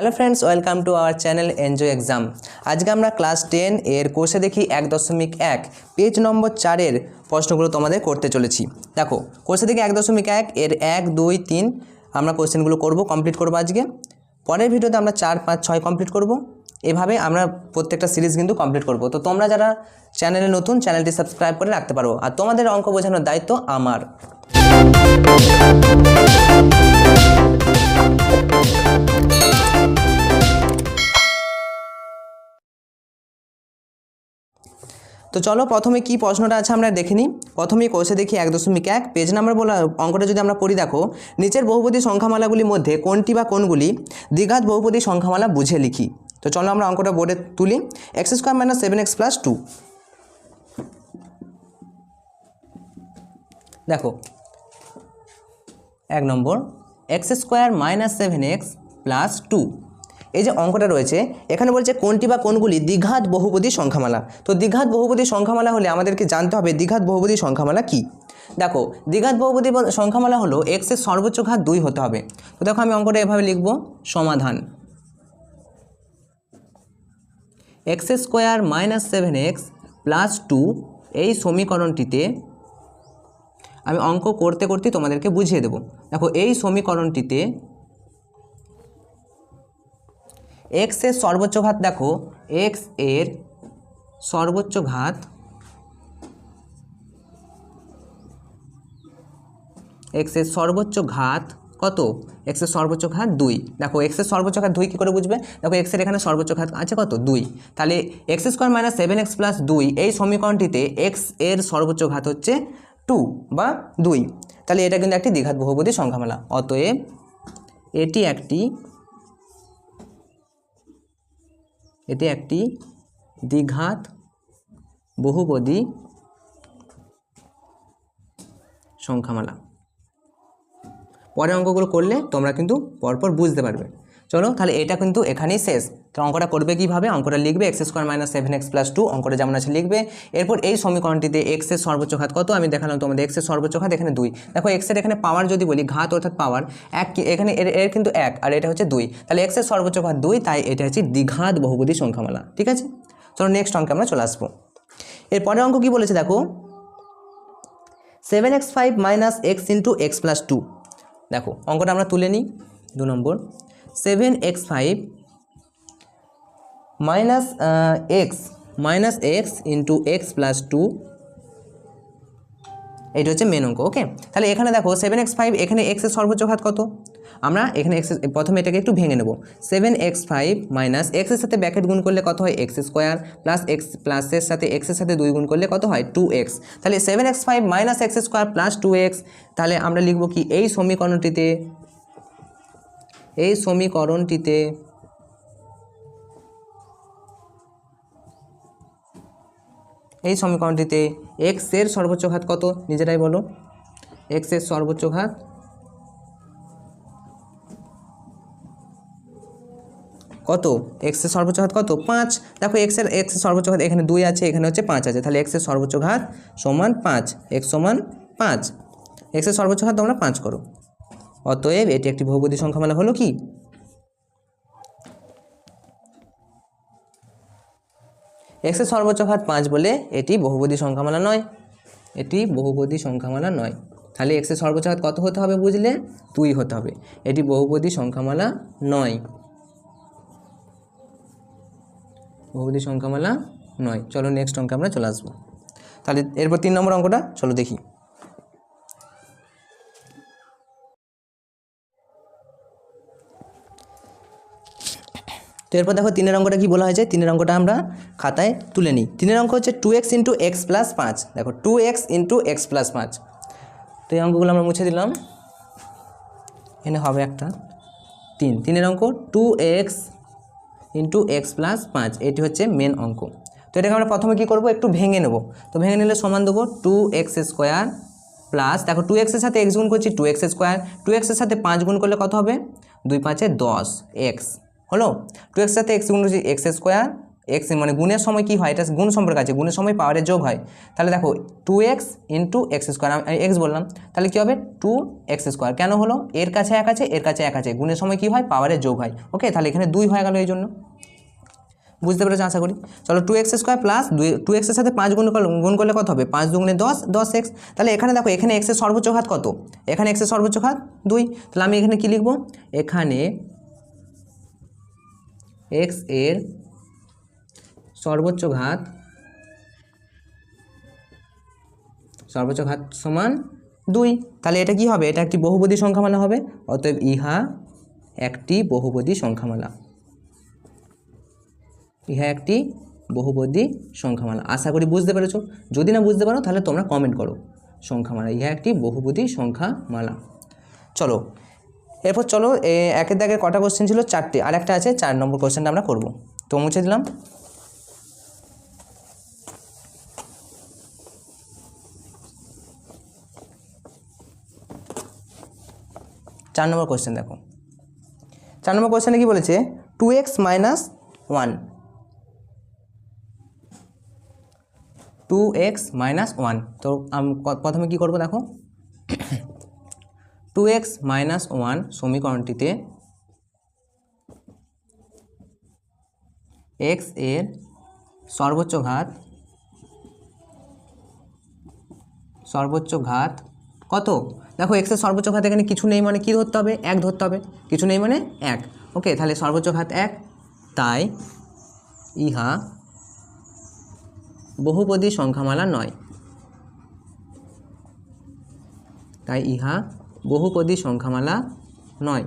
Hello friends welcome to our channel enjoy exam আজকে আমরা class ten এর কোর্সে দেখি এক দশমিক এক পেজ নম্বর চারের প্রশ্নগুলো তোমাদের করতে চলেছি। দেখো কোর্সে দেখি এক দশমিক এক, এর এক, দুই, তিন, আমরা কোশ্চেনগুলো করব কমপ্লিট করব আজকে। পরের ভিডিওতে আমরা চার, পাঁচ, ছয় কমপ্লিট করব। এভাবে আমরা প্রত্যেকটা সিরিজ কিন্তু কমপ্লিট করব। তো তোমরা যারা চ্যানেলে নতুন চ্যানেলটি সাবস্ক্রাইব করে রাখতে পারো। আর তোমাদের অঙ্ক বোঝানোর দায়িত্ব আমার। তো চলো প্রথমে কি প্রশ্নটা আছে আমরা দেখে নিই। প্রথমেই কোষে দেখি এক দশমিক এক। পেজ নাম্বার বলা অঙ্কটা যদি আমরা পড়ি দেখো, নিচের বহুপদী সংখ্যামালাগুলির মধ্যে কোনটি বা কোনগুলি দ্বিঘাত বহুপদী সংখ্যামালা বুঝে লিখি। তো চলো আমরা অঙ্কটা বোর্ডে তুলি। X square minus seven X plus two দেখো, এক নম্বর X square minus seven X plus two এই যে অঙ্কটা রয়েছে, এখানে বলছে কোনটি বা কোনগুলি দ্বিঘাত বহুপদী সংখ্যামালা। তো দ্বিঘাত বহুপদী সংখ্যামালা হলে আমাদেরকে জানতে হবে দ্বিঘাত বহুপদী সংখ্যামালা কি। দেখো, দ্বিঘাত বহুপদী সংখ্যামালা হলো এক্সের সর্বোচ্চ ঘাত দুই হতে হবে। তো দেখো আমি অঙ্কটা এভাবে লিখব, সমাধান। X square minus seven X plus two এই সমীকরণটিতে আমি অঙ্ক করতে করতে তোমাদেরকে বুঝিয়ে দেব। দেখো, এই সমীকরণটিতে এক্সের সর্বোচ্চ ঘাত দেখো এক্সের সর্বোচ্চ ঘাত এক্সের সর্বোচ্চ ঘাত কত? এক্সের সর্বোচ্চ ঘাত দুই। দেখো এক্সের সর্বোচ্চ ঘাত দুই কী করে বুঝবে? দেখো এক্সের এখানে সর্বোচ্চ ঘাত আছে কত? দুই। তাহলে X square minus seven X plus দুই, এই সমীকরণটিতে এক্সের সর্বোচ্চ ঘাত হচ্ছে টু বা দুই। তাহলে এটা কিন্তু একটি দ্বিঘাত বহুপদী সংখ্যামালা। অতএব এটি একটি এটি একটি দ্বিঘাত বহুপদী সংখ্যামালা। পরে অঙ্কগুলো করলে তোমরা কিন্তু পরপর বুঝতে পারবে। চলো, তাহলে এটা কিন্তু এখানেই শেষ। তো অঙ্কটা করবে কীভাবে? অঙ্কটা লিখবে X square minus seven X plus two অঙ্কটা যেমন আছে লিখবে। এরপর এই সমীকরণটিতে এক্সের সর্বোচ্চ ঘাত কত? আমি দেখালাম তোমাদের এক্সের সর্বোচ্চ ঘাত, এখানে দুই। দেখো এক্সের এখানে পাওয়ার যদি বলি, ঘাত অর্থাৎ পাওয়ার এক এখানে এর এর কিন্তু এক, আর এটা হচ্ছে দুই। তাহলে এক্সের সর্বোচ্চ ঘাত দুই, তাই এটা হচ্ছে দ্বিঘাত বহুপদী সংখ্যামালা, ঠিক আছে? চলো নেক্সট অঙ্কে আমরা চলে আসব। এর পরের অঙ্ক কী বলেছে দেখো? Seven X five minus X into X plus two দেখো, অঙ্কটা আমরা তুলে নিই। দু নম্বর। Seven X five minus X minus X into X plus two এইটা হচ্ছে মেন অঙ্ক ওকে তাহলে এখানে দেখো সেভেন এক্স ফাইভ এখানে এক্সের সর্বোচ্চ ঘাত কত? আমরা এখানে এক্স প্রথমে এটাকে একটু ভেঙে নেব। সেভেন এক্স ফাইভ মাইনাস এক্সের সাথে ব্যাকেট গুণ করলে কত হয়? এক্স স্কোয়ার প্লাস এক্স প্লাসের সাথে এক্সের সাথে দুই গুণ করলে কত হয়? টু এক্স তাহলে seven X five minus X square plus two X তাহলে আমরা লিখব কি এই সমীকরণটিতে এই সমীকরণটিতে এই সমীকরণটিতে এক্সের সর্বোচ্চ ঘাত কত? নিজেরাই বলো। এক্সের সর্বোচ্চ ঘাত কত? এক্সের সর্বোচ্চ ঘাত কত? পাঁচ। দেখো এক্সের এক্সের সর্বোচ্চ ঘাত এখানে দুই আছে, এখানে হচ্ছে পাঁচ আছে। তাহলে এক্সের সর্বোচ্চ ঘাত সমান পাঁচ। এক্স সমান পাঁচ। এক্সের সর্বোচ্চ ঘাত তোমরা পাঁচ করো। অতএব এটি একটি বহুপদী সংখ্যামালা হলো কি? এক্সের সর্বোচ্চ ঘাত পাঁচ বলে এটি বহুপদী সংখ্যামালা নয়। এটি বহুপদী সংখ্যামালা নয়। তাহলে এক্সের সর্বোচ্চ ঘাত কত হতে হবে বুঝলে? দুই হতে হবে। এটি বহুপদী সংখ্যামালা নয়। বহুপদী সংখ্যামালা নয়। চলো নেক্সট অঙ্কে আমরা চলে আসব। তাহলে এরপর তিন নম্বর অঙ্কটা, চলো দেখি। তো এরপর দেখো তিনের অঙ্কটা কি বলা হয়েছে? তিনের অঙ্কটা আমরা খাতায় তুলে নিই। তিনের অঙ্ক হচ্ছে two X into X plus পাঁচ। দেখো two X into X plus পাঁচ। তো এই অঙ্কগুলো আমরা মুছে দিলাম। এখানে হবে একটা তিন। তিনের অঙ্ক two X into X plus পাঁচ। এটি হচ্ছে মেন অঙ্ক। তো এটাকে আমরা প্রথমে কী করব? একটু ভেঙে নেব। তো ভেঙে নিলে সমান দেবো টু এক্স স্কোয়ার প্লাস দেখো টু এক্সের সাথে এক্স গুণ করছি টু এক্স স্কোয়ার টু এক্সের সাথে পাঁচ গুণ করলে কত হবে? দুই পাঁচে দশ। এক্স হলো? টু এক্সের সাথে এক্স গুণ করছি এক্স স্কোয়ার এক্স মানে গুণের সময় কি হয়? এটা গুণ সম্পর্ক আছে, গুণের সময় পাওয়ারের যোগ হয়। তাহলে দেখো two X into X square আমি এক্স বললাম। তাহলে কী হবে? টু এক্স স্কোয়ার কেন হলো? এর কাছে এক আছে, এর কাছে এক আছে। গুণের সময় কি হয়? পাওয়ারের যোগ হয়। ওকে তাহলে এখানে দুই হয়ে গেল এই জন্য। বুঝতে পেরেছ? আশা করি। চলো টু এক্স স্কোয়ার প্লাস দুই টু এক্সের সাথে পাঁচ গুণ গুণ করলে কত হবে? পাঁচ দুগুণে দশ দশ এক্স তাহলে এখানে দেখো, এখানে এক্সের সর্বোচ্চ ঘাত কত? এখানে এক্সের সর্বোচ্চ ঘাত দুই। তাহলে আমি এখানে কী লিখব? এখানে এক্সের সর্বোচ্চ ঘাত সর্বোচ্চ ঘাত সমান দুই। তাহলে এটা কি হবে? এটা একটি বহুপদী সংখ্যামালা হবে। অতএব ইহা একটি বহুপদী সংখ্যামালা। ইহা একটি বহুপদী সংখ্যামালা। আশা করি বুঝতে পেরেছ? যদি না বুঝতে পারো, তাহলে তোমরা কমেন্ট করো। সংখ্যামালা। ইহা একটি বহুপদী সংখ্যামালা। চলো এরপর চলো একের দাগের কটা কোশ্চেন ছিল? চারটে। আর একটা আছে, চার নম্বর কোশ্চেনটা আমরা করব। তো মুছে দিলাম। চার নম্বর কোশ্চেন দেখো। চার নম্বর কোশ্চেনে কি বলেছে? Two X minus one two X minus one তো প্রথমে কি করব দেখো? টু এক্স মাইনাস ওয়ান সমীকরণটিতে এক্সের সর্বোচ্চ ঘাত সর্বোচ্চ ঘাত কত? দেখো এক্সের সর্বোচ্চ ঘাত এখানে কিছু নেই মানে কি ধরতে হবে? এক ধরতে হবে। কিছু নেই মানে এক। ওকে তাহলে সর্বোচ্চ ঘাত এক। তাই ইহা বহুপদী সংখ্যামালা নয়। তাই ইহা বহুপদী সংখ্যামালা নয়।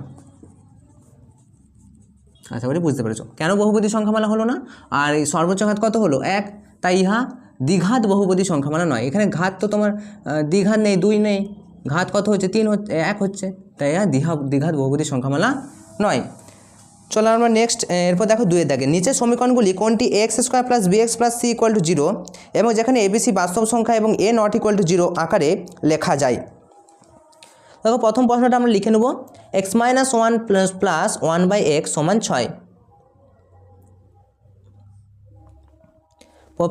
আশা করি বুঝতে পেরেছ। কেন বহুপদী সংখ্যামালা হলো না? আর এই সর্বোচ্চ ঘাত কত হলো? এক। তাই ইহা দ্বিঘাত বহুপদী সংখ্যামালা নয়। এখানে ঘাত তো তোমার দ্বিঘাত নেই, দুই নেই। ঘাত কত হচ্ছে? তিন হচ্ছে, এক হচ্ছে। তাই ইহা দ্বিঘা, দ্বিঘাত বহুপদী সংখ্যামালা নয়। চলো আমরা নেক্সট এরপর দেখো দুয়ের দাগে। নিচের সমীকরণগুলি কোনটি X square plus B X plus C equal to zero এবং যেখানে এবিসি বাস্তব সংখ্যা এবং A not equal to zero আকারে লেখা যায়। দেখো প্রথম প্রশ্নটা আমরা লিখে নেব। X minus one plus plus one by X সমান ছয়।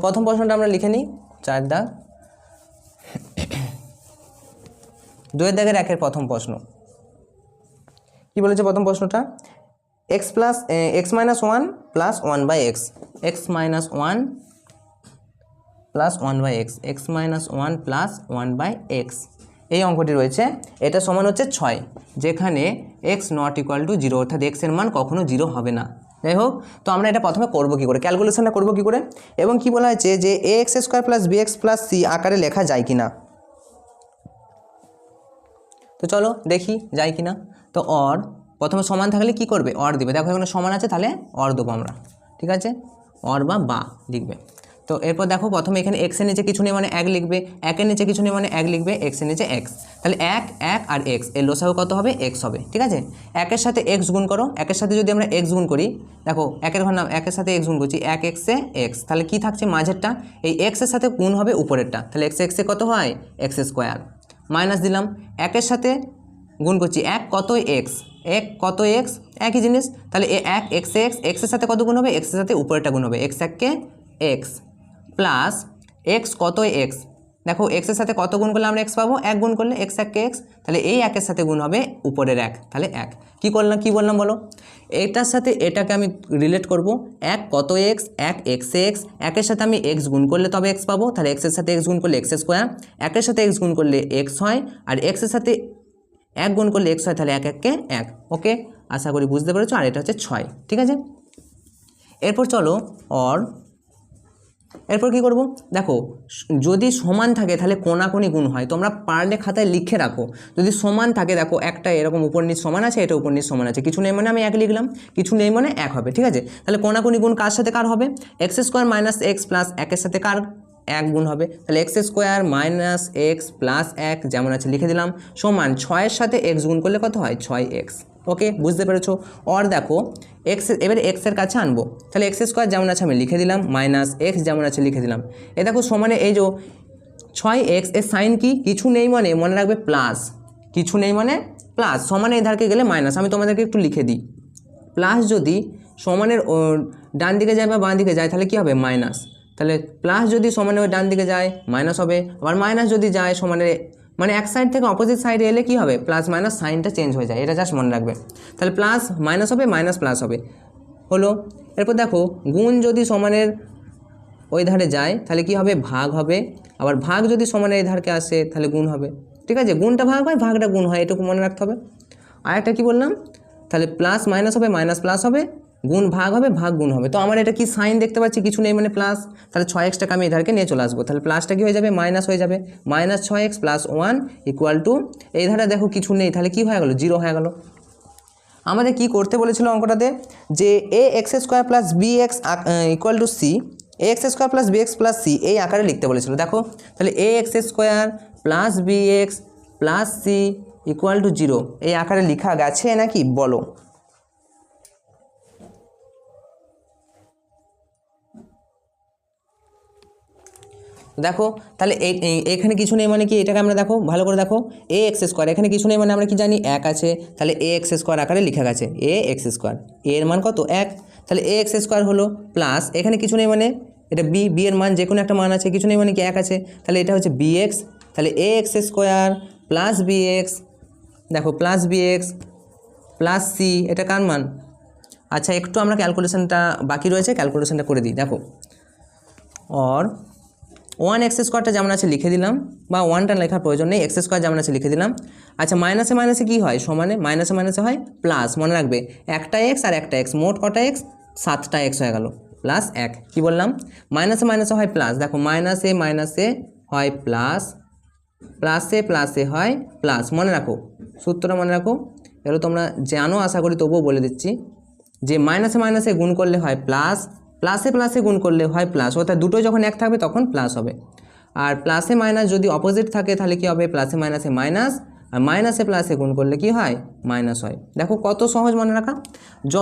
প্রথম প্রশ্নটা আমরা লিখে নিই। চার দাগ। দুয়ের দাগের একের প্রথম প্রশ্ন। কি বলেছে প্রথম প্রশ্নটা? X plus X minus one plus one by X X minus one plus one by X X minus one plus one by X এই অঙ্কটি রয়েছে, এটা সমান হচ্ছে ছয়, যেখানে X not equal to zero অর্থাৎ এক্সের মান কখনো জিরো হবে না। যাই হোক, তো আমরা এটা প্রথমে করব কী করে? ক্যালকুলেশনটা করব কী করে? এবং কি বলা হয়েছে যে A X square plus B X plus C আকারে লেখা যায় কি না তো চলো দেখি যায় কি না তো অর প্রথমে সমান থাকলে কি করবে? অর দিবে। দেখো এখানে সমান আছে, তাহলে অর দেবো আমরা। ঠিক আছে? অর বা বা লিখবে। তো এরপর দেখো প্রথমে এখানে এক্সের নিচে কিছু নেই মানে এক লিখবে একের নিচে কিছু নেই মানে এক লিখবে এক্সের নিচে এক্স তাহলে এক এক আর এক্সের লোসাগু কত হবে? এক্স হবে, ঠিক আছে? একের সাথে এক্স গুণ করো, একের সাথে যদি আমরা এক্স গুণ করি, দেখো একের ঘর নাম, একের সাথে এক্স গুণ করছি, এক এক্সে এক্স তাহলে কি থাকছে মাঝেরটা? এই এক্সের সাথে গুণ হবে উপরেরটা। তাহলে এক্স এক্সে কত হয়? এক্স স্কোয়ার মাইনাস দিলাম, একের সাথে গুণ করছি এক, কত এক্স এক, কত এক্স একই জিনিস। তাহলে এক এক্স এক্স এক্সের সাথে কত গুণ হবে? এক্সের সাথে উপরেরটা গুণ হবে। এক্স এককে এক্স প্লাস এক্স কত এক্স দেখো এক্সের সাথে কত গুণ করলে আমরা এক্স পাবো? এক গুণ করলে এক্স এককে এক্স তাহলে এই একের সাথে গুণ হবে উপরের এক, তাহলে এক। কি করলাম, কি বললাম বলো? এটার সাথে এটাকে আমি রিলেট করব। এক কত এক্স এক এক্স এক্স একের সাথে আমি এক্স গুণ করলে তবে এক্স পাবো। তাহলে এক্সের সাথে এক্স গুণ করলে এক্স স্কোয়ার একের সাথে এক্স গুণ করলে এক্স হয়। আর এক্সের সাথে এক গুণ করলে এক্স হয়, তাহলে এক এককে এক। ওকে? আশা করি বুঝতে পেরেছ? আর এটা হচ্ছে ছয়। ঠিক আছে? এরপর চলো অর এরপর কি করব? দেখো, যদি সমান থাকে তাহলে কোনাকুনি গুণ হয়। তোমরা পারলে খাতায় লিখে রাখো। যদি সমান থাকে, দেখো, একটা এরকম উপর নিচ সমান আছে, এটা উপর নিচ সমান আছে। কিছু নেই মানে আমি এক লিখলাম, কিছু নেই মানে এক হবে, ঠিক আছে? তাহলে কোনাকুনি গুণ কার সাথে কার হবে? X square minus X plus একের সাথে কার এক গুণ হবে? তাহলে X square minus X plus এক যেমন আছে লিখে দিলাম, সমান ছয়ের সাথে এক্স গুণ করলে কত হয়? ছয় এক্স। ওকে, বুঝতে পেরেছ? অর দেখো এক্স এবারে এক্সের কাছে আনব। তাহলে এক্স স্কোয়ার যেমন আছে আমি লিখে দিলাম মাইনাস এক্স যেমন আছে লিখে দিলাম। এ দেখো সমানে এই যে ছয় এক্সের সাইন কি? কিছু নেই মানে মনে রাখবে প্লাস কিছু নেই মানে প্লাস সমানে এই ধারকে গেলে মাইনাস আমি তোমাদেরকে একটু লিখে দিই। প্লাস যদি সমানের ডান দিকে যায় বা বাঁ দিকে যায়, তাহলে কী হবে? মাইনাস তাহলে প্লাস যদি সমানের ডান দিকে যায় মাইনাস হবে। আবার মাইনাস যদি যায় সমানের মানে এক সাইড থেকে অপোজিট সাইডে এলে কী হবে? প্লাস মাইনাস সাইনটা চেঞ্জ হয়ে যায়। এটা জাস্ট মনে রাখবে। তাহলে প্লাস মাইনাস হবে মাইনাস প্লাস হবে। হলো, এরপর দেখো, গুণ যদি সমানের ওই ধারে যায়, তাহলে কি হবে? ভাগ হবে। আবার ভাগ যদি সমানের এই ধারকে আসে, তাহলে গুণ হবে। ঠিক আছে? গুণটা ভাগ হয়, ভাগটা গুণ হয়, এটুকু মনে রাখতে হবে। আর একটা কী বললাম? তাহলে প্লাস মাইনাস হবে মাইনাস প্লাস হবে। গুণ ভাগ হবে, ভাগ গুণ হবে। তো আমার এটা কি সাইন দেখতে পাচ্ছি? কিছু নেই মানে প্লাস তাহলে ছয় এক্সটাকে আমি এই ধারকে নিয়ে চলে আসব। তাহলে প্লাসটা কী হয়ে যাবে? মাইনাস হয়ে যাবে। মাইনাস ছয় X plus one equal to এই ধারে দেখো কিছু নেই। তাহলে কী হয়ে গেলো? জিরো হয়ে গেলো। আমাদের কি করতে বলেছিল অঙ্কটাতে? যে A X square plus B X equal to C A X square plus B X plus C এই আকারে লিখতে বলেছিল। দেখো, তাহলে A X square plus B X plus C equal to zero এই আকারে লেখা গেছে নাকি? বলো। দেখো, তাহলে এখানে কিছু নেই মানে কি? এটাকে আমরা দেখো, ভালো করে দেখো, এ এক্স স্কোয়ার। এখানে কিছু নেই মানে আমরা কি জানি? এক আছে। তাহলে এ এক্স স্কোয়ার আকারে লেখা গেছে, এ এক্স স্কোয়ার। এর মান কত? এক। তাহলে এ এক্স স্কোয়ার হলো প্লাস, এখানে কিছু নেই মানে? এটা বি বি এর মান যে কোনো একটা মান আছে, কিছু নেই মানে কি? এক আছে। তাহলে এটা হচ্ছে বি এক্স। তাহলে a x square plus b x, দেখো, plus b x plus c, এটা কার মান? আচ্ছা একটু আমরা ক্যালকুলেশনটা বাকি রয়েছে ক্যালকুলেশনটা করে দিই, দেখো। অর ওয়ান এক্স স্কোয়ারটা যেমন আছে লিখে দিলাম বা ওয়ানটা লেখার প্রয়োজন নেই এক্স স্কোয়ার যেমন আছে লিখে দিলাম আচ্ছা মাইনাসে মাইনাসে কী হয় সমানে মাইনাসে মাইনাসে হয় প্লাস মনে রাখবে একটা এক্স আর একটা এক্স মোট কটা এক্স সাতটা এক্স হয়ে গেল প্লাস এক কি বললাম মাইনাসে মাইনাসে হয় প্লাস দেখো মাইনাসে মাইনাসে হয় প্লাস প্লাসে প্লাসে হয় প্লাস মনে রাখো সূত্রটা মনে রাখো এগুলো তোমরা জানো আশা করি তবুও বলে দিচ্ছি যে মাইনাসে মাইনাসে গুণ করলে হয় প্লাস প্লাসে প্লাসে গুণ করলে হয় প্লাস অর্থাৎ দুটো যখন এক থাকবে তখন প্লাস হবে। আর প্লাসে মাইনাস যদি অপোজিট থাকে তাহলে কি হবে? প্লাসে মাইনাসে মাইনাস আর মাইনাসে প্লাসে গুণ করলে কি হয়? মাইনাস হয়। দেখো কত সহজ মনে রাখা। য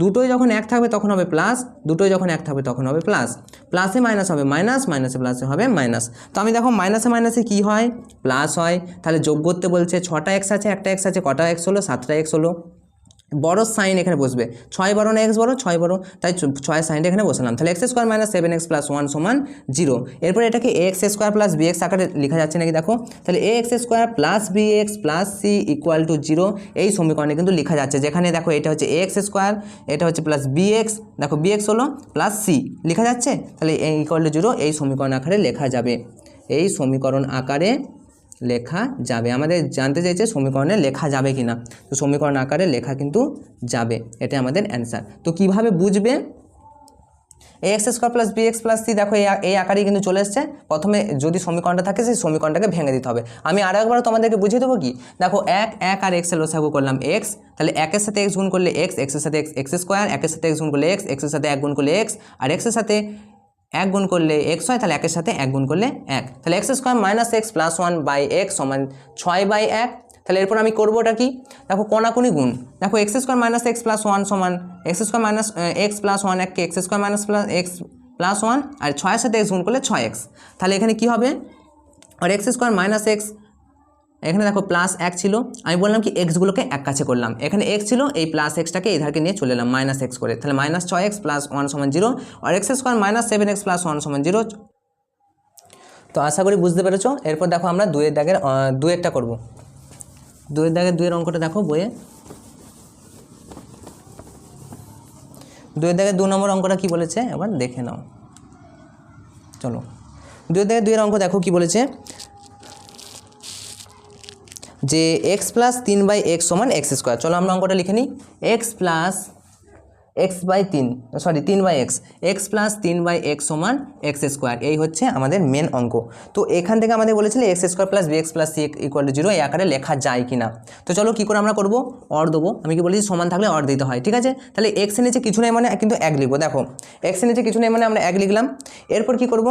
দুটোই যখন এক থাকবে তখন হবে প্লাস দুটোই যখন এক থাকবে তখন হবে প্লাস প্লাসে মাইনাস হবে মাইনাস মাইনাসে প্লাসে হবে মাইনাস তো আমি দেখো মাইনাসে মাইনাসে কি হয়? প্লাস হয়। তাহলে যোগ করতে বলছে, ছটা এক্স আছে, একটা এক্স আছে, কটা এক্স হলো? সাতটা এক্স হলো। বড় সাইন এখানে বসবে। ছয় বড় না এক্স বড়? ছয় বড়। তাই ছয় সাইনটা এখানে বসালাম তাহলে x square minus seven x plus one সমান জিরো এরপর এটাকে a x square plus b x আকারে লেখা যাচ্ছে নাকি দেখো? তাহলে a x square plus b x plus c equal to zero এই সমীকরণে কিন্তু লেখা যাচ্ছে। যেখানে দেখো এটা হচ্ছে এক্স স্কোয়ার এটা হচ্ছে প্লাস বি এক্স দেখো বি এক্স হলো প্লাস সি লেখা যাচ্ছে? তাহলে ইকুয়াল টু জিরো এই সমীকরণ আকারে লেখা যাবে। এই সমীকরণ আকারে লেখা যাবে। আমাদের জানতে চাইছে সমীকরণে লেখা যাবে কি না তো সমীকরণ আকারে লেখা কিন্তু যাবে। এটা আমাদের অ্যান্সার তো কীভাবে বুঝবে? A x square plus b x plus c দেখো এই আকারেই কিন্তু চলে এসছে। প্রথমে যদি সমীকরণটা থাকে, সেই সমীকরণটাকে ভেঙে দিতে হবে। আমি আরও একবার তোমাদেরকে বুঝিয়ে দেবো কি? দেখো এক এক আর এক্সের লসাগু করলাম এক্স তাহলে একের সাথে এক্স গুণ করলে এক্স এক্সের সাথে এক্স এক্স স্কোয়ার একের সাথে এক্স গুণ করলে এক্স এক্সের সাথে এক গুণ করলে এক্স আর এক্সের সাথে এক গুণ করলে এক্স হয়, তাহলে একের সাথে এক গুণ করলে এক। তাহলে x square minus x plus one by x সমান ছয় বাই এক। তাহলে এরপর আমি করব ওটা কি? দেখো কোনাকুনি গুণ। দেখো x square minus x plus one সমান x square minus x plus one এককে x square minus plus x plus one আর ছয়ের সাথে এক্স গুণ করলে ছয় এক্স তাহলে এখানে কি হবে? আর এক্স স্কোয়ার মাইনাস এক্স এখানে দেখো প্লাস এক ছিল। আমি বললাম কি এক্সগুলোকে এক কাছে করলাম। এখানে এক্স ছিল, এই প্লাস এক্সটাকে এই ধারকে নিয়ে চলে এলাম মাইনাস এক্স করে। তাহলে মাইনাস ছয় এক্স প্লাস ওয়ান সমান জিরো আর x square minus seven x plus one সমান জিরো তো আশা করি বুঝতে পেরেছ। এরপর দেখো আমরা দুয়ের দাগের দুয়েরটা করব। দুয়ের দাগের দুয়ের অঙ্কটা দেখো বইয়ে। দুয়ের দাগের দু নম্বর অঙ্কটা কি বলেছে? এবার দেখে নাও। চলো। দুয়ের দাগের দুয়ের অঙ্ক দেখো কি বলেছে। যে এক্স প্লাস তিন বাই এক্স সমান এক্স স্কোয়ার চলো আমরা অঙ্কটা লিখে নিই। এক্স প্লাস এক্স বাই তিন সরি তিন বাই এক্স এক্স প্লাস তিন বাই এক্স সমান এক্স স্কোয়ার এই হচ্ছে আমাদের মেন অঙ্ক। তো এখান থেকে আমাদের বলেছিল x square plus b x plus c equal to zero এই আকারে লেখা যায় কি না তো চলো কী করে আমরা করব? অর দেবো। আমি কি বলেছি, সমান থাকলে অর দিতে হয়, ঠিক আছে? তাহলে এক্সের নিচে কিছু নেই মানে কিন্তু এক লিখব। দেখো এক্সের নিচে কিছু নেই মানে আমরা এক লিখলাম। এরপর কি করব?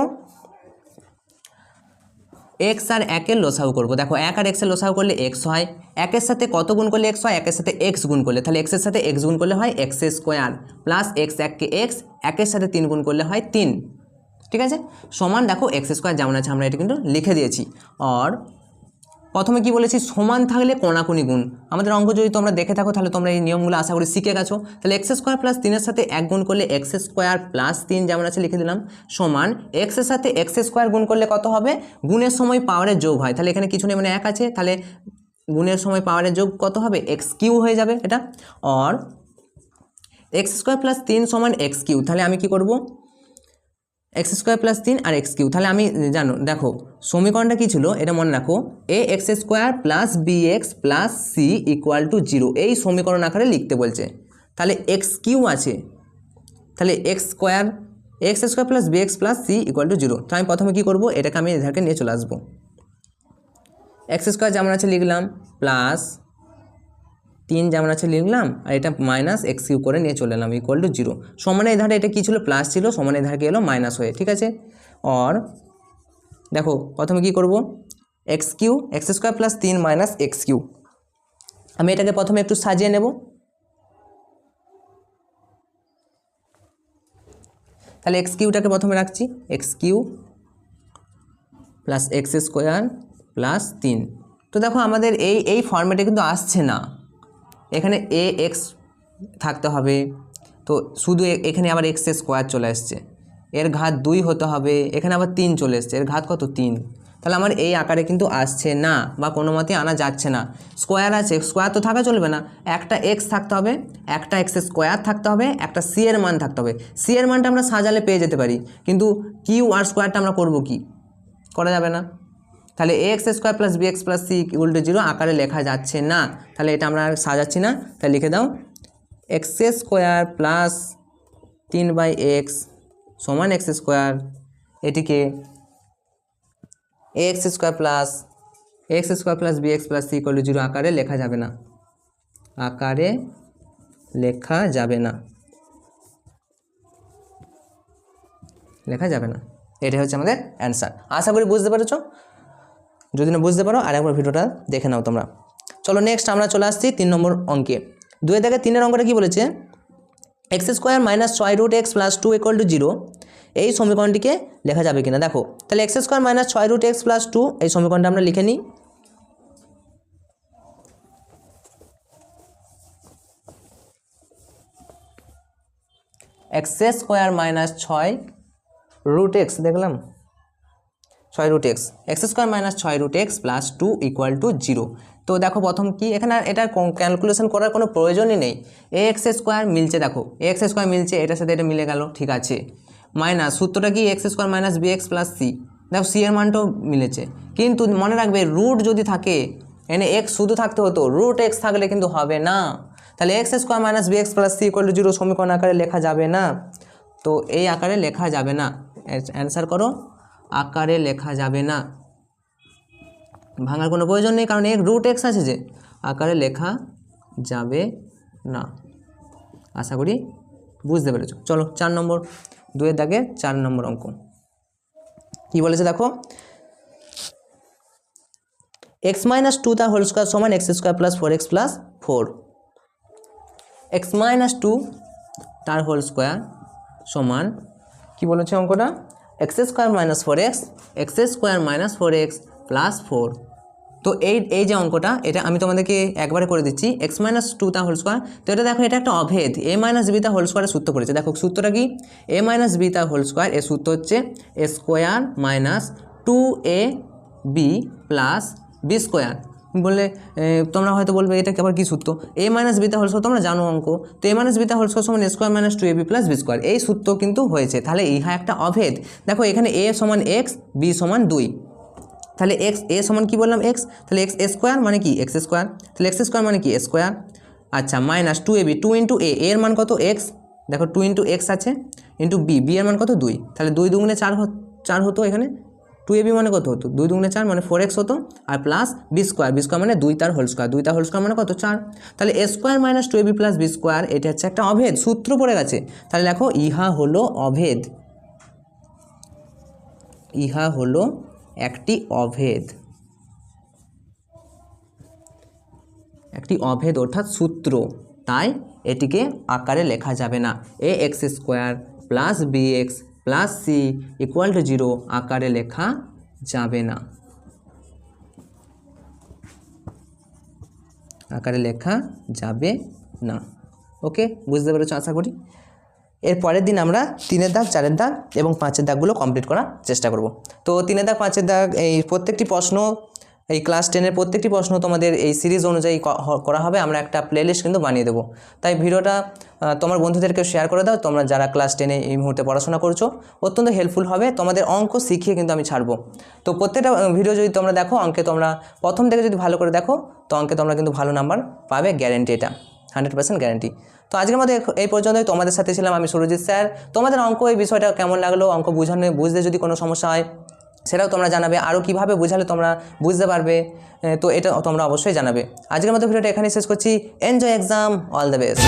এক্স আর একের লোসাউ করব। দেখো, এক আর এক্সের লসাগু করলে এক্স হয়। একের সাথে কত গুণ করলে এক্স হয়? একের সাথে এক্স গুণ করলে। তাহলে এক্সের সাথে এক্স গুণ করলে হয় এক্স স্কোয়ার প্লাস এক্স এককে এক্স একের সাথে তিন গুণ করলে হয় তিন। ঠিক আছে? সমান দেখো এক্স স্কোয়ার যেমন আছে, আমরা এটা কিন্তু লিখে দিয়েছি। আর প্রথমে কি বলেছি, সমান থাকলে কোনাকুনি গুণ। আমাদের অঙ্ক যদি তোমরা দেখে থাকো, তাহলে তোমরা এই নিয়মগুলো আশা করি শিখে গেছো। তাহলে এক্স স্কোয়ার প্লাস তিনের সাথে এক গুণ করলে এক্স স্কোয়ার প্লাস তিন, যেমন আছে লিখে দিলাম, সমান। এক্সের সাথে এক্স স্কোয়ার গুণ করলে কত হবে? গুণের সময় পাওয়ারের যোগ হয়। তাহলে এখানে কিছু নেই মানে এক আছে। তাহলে গুণের সময় পাওয়ারের যোগ কত হবে? এক্স কিউ হয়ে যাবে এটা। অর এক্স স্কোয়ার প্লাস তিন সমান এক্স কিউ তাহলে আমি কি করব? এক্স স্কোয়ার প্লাস তিন আর এক্স কিউ তাহলে আমি, জানো, দেখো, সমীকরণটা কী ছিল? এটা মনে রাখো, a x square plus b x plus c equal to zero. এই সমীকরণ আকারে লিখতে বলছে। তাহলে এক্স কিউ আছে। তাহলে x square x square plus b x plus c equal to zero. তো আমি প্রথমে কী করব? এটাকে আমি এধারকে নিয়ে চলে আসব। এক্স স্কোয়ার যেমন আছে, লিখলাম, প্লাস তিন যেমন আছে লিখলাম, আর এটা মাইনাস এক্স কিউ করে নিয়ে চলে এলাম ইকুয়াল টু জিরো সমানের ধারে এটা কী ছিল? প্লাস ছিল, সমানের ধারে এলো? মাইনাস হয়ে, ঠিক আছে? অর দেখো, প্রথমে কী করব? X q x square plus তিন মাইনাস এক্স কিউ আমি এটাকে প্রথমে একটু সাজিয়ে নেব। তাহলে এক্স কিউটাকে প্রথমে রাখছি। X q plus x square plus তিন। তো দেখো, আমাদের এই এই ফর্মেটে কিন্তু আসছে না। এখানে এ এক্স থাকতে হবে। তো শুধু এখানে আবার এক্স স্কোয়ার চলে আসছে। এর ঘাত দুই হতে হবে, এখানে আবার তিন চলে এসছে, এর ঘাত কত? তিন। তাহলে আমার এই আকারে কিন্তু আসছে না বা কোনো মতে আনা যাচ্ছে না। স্কোয়ার আছে, স্কোয়ার তো থাকা চলবে না। একটা এক্স থাকতে হবে, একটা এক্স স্কোয়ার থাকতে হবে, একটা সি এর মান থাকতে হবে। সি এর মানটা আমরা সাজালে পেয়ে যেতে পারি। কিন্তু কিউ আর স্কোয়ারটা আমরা করব কি? করা যাবে না। তাহলে x square plus b x plus c equal to zero আকারে লেখা যাচ্ছে না। তাহলে এটা আমরা সাজাচ্ছি না। তাহলে লিখে দাও। এক্স স্কোয়ার প্লাস তিন বাই এক্স সমান এক্স স্কোয়ার এটিকে a x square plus x square plus b x plus c equal to zero আকারে লেখা যাবে না। আকারে লেখা যাবে না। লেখা যাবে না। এটাই হচ্ছে আমাদের অ্যান্সার আশা করি বুঝতে পেরেছ? যদি না বুঝতে পারো, আরেকবার ভিডিওটা দেখে নাও তোমরা। চলো নেক্সট আমরা চলে আসছি তিন নম্বর অঙ্কে। দুয়ে থেকে তিনের অঙ্কটা কী বলেছে? এক্স স্কোয়ার মাইনাস ছয় root x plus two equal to zero এই সমীকরণটিকে লেখা যাবে কিনা? দেখো, তাহলে এক্স স্কোয়ার মাইনাস ছয় রুট এক্স প্লাস টু এই সমীকরণটা আমরা লিখে নিই। এক্স স্কোয়ার মাইনাস ছয় রুট এক্স দেখলাম? ছয় root x x square minus ছয় root x plus two equal to zero তো দেখো প্রথম কি, এখানে এটার ক্যালকুলেশন করার কোনো প্রয়োজনই নেই। এ এক্স স্কোয়ার মিলছে দেখো এ এক্স স্কোয়ার মিলছে, এটার সাথে এটা মিলে গেল, ঠিক আছে। মাইনাস সূত্রটা কি x square minus b x plus c দেখো সি এর মানটাও মিলেছে। কিন্তু মনে রাখবে রুট যদি থাকে, এনে এক্স শুধু থাকতে হতো রুট এক্স থাকলে কিন্তু হবে না। তাহলে x square minus b x plus c equal to zero সমীকরণ আকারে লেখা যাবে না। তো এই আকারে লেখা যাবে না। অ্যান্সার করো। আকারে লেখা যাবে না। ভাঙার কোনো প্রয়োজন নেই, কারণ এক রুট এক্স আছে যে, আকারে লেখা যাবে না। আশা করি বুঝতে পেরেছ। চলো, চার নম্বর, দুয়ের দাগে চার নম্বর অঙ্ক। কী বলেছে দেখো? এক্স মাইনাস টু তার হোল স্কোয়ার সমান x square plus four x plus four x minus two তার হোল স্কোয়ার সমান, কি বলেছে অঙ্কটা? X square minus four x x square minus four x plus four. তো এই এই যে অঙ্কটা, এটা আমি তোমাদেরকে একবারে করে দিচ্ছি, এক্স মাইনাস টু তা হোল স্কোয়ার। তো এটা দেখো, এটা একটা অভেদ। এ মাইনাস বি তা হোল স্কোয়ারের সূত্র করেছে দেখো, সূত্রটা কি? এ মাইনাস বি তা হোল স্কোয়ার, এর সূত্র হচ্ছে a square minus two a b plus b square. বললে তোমরা হয়তো বলবে, এটা আবার কি সূত্র? এ মাইনাস বিটা হোল তোমরা জানো অঙ্ক। তো এ মাইনাস বিটা হোল সমান a square minus two a b plus b square এই সূত্র কিন্তু হয়েছে। তাহলে ইহা একটা অভেদ। দেখো, এখানে এ সমান এক্স বি সমান দুই। তাহলে এক্স এ সমান কি বললাম এক্স তাহলে এক্স স্কোয়ার মানে কি? এক্স স্কোয়ার তাহলে এক্স স্কোয়ার মানে কি? স্কোয়ার আচ্ছা minus two a b two into a এর মান কত এক্স দেখো টু ইন্টু এক্স আছে ইন্টু বি বি এর মান কত দুই। তাহলে দুই দুগুণে চার চার হতো এখানে। টু এ বি মানে কত হতো? দুই দুগুণে চার মানে ফোর এক্স হতো, আর plus b square b square মানে দুই তার হোল স্কোয়ার দুই তার হোল স্কোয়ার মানে কত? চার। তাহলে a square minus two a b plus b square এটা হচ্ছে একটা অভেদ, সূত্র পড়ে গেছে। তাহলে দেখো, ইহা হলো অভেদ। ইহা হলো একটি অভেদ। একটি অভেদ অর্থাৎ সূত্র। তাই এটিকে আকারে লেখা যাবে না। A x square plus b x plus c equal to zero আকারে লেখা যাবে না। আকারে লেখা যাবে না। ওকে বুঝতে পেরেছ আশা করি? এর পরের দিন আমরা তিনের দাগ, চারের দাগ এবং পাঁচের দাগগুলো কমপ্লিট করার চেষ্টা করব। তো তিনের দাগ, পাঁচের দাগ, এই প্রত্যেকটি প্রশ্ন এই ক্লাস টেনের প্রত্যেকটি প্রশ্ন তোমাদের এই সিরিজ অনুযায়ী করা হবে, আমরা একটা প্লেলিস্ট কিন্তু বানিয়ে দেবো। তাই ভিডিওটা তোমার বন্ধুদেরকে শেয়ার করে দাও, তোমরা যারা ক্লাস টেনে এই মুহূর্তে পড়াশোনা করছ, অত্যন্ত হেল্পফুল হবে। তোমাদের অঙ্ক শিখিয়ে কিন্তু আমি ছাড়বো। তো প্রত্যেকটা ভিডিও যদি তোমরা দেখো, অঙ্কে তোমরা প্রথম থেকে যদি ভালো করে দেখো, তো অঙ্কে তোমরা কিন্তু ভালো নাম্বার পাবে গ্যারেন্টি এটা হান্ড্রেড পার্সেন্ট গ্যারেন্টি তো আজকের মধ্যে এই পর্যন্তই। তোমাদের সাথে ছিলাম আমি সুরজিৎ স্যার। তোমাদের অঙ্ক এই বিষয়টা কেমন লাগল? অঙ্ক বুঝানো, বুঝতে যদি কোনো সমস্যা হয় সেটাও তোমরা জানাবে। আরও কীভাবে বোঝালে তোমরা বুঝতে পারবে তো এটা তোমরা অবশ্যই জানাবে। আজকের মতো ভিডিওটা এখানেই শেষ করছি। Enjoy exam all the best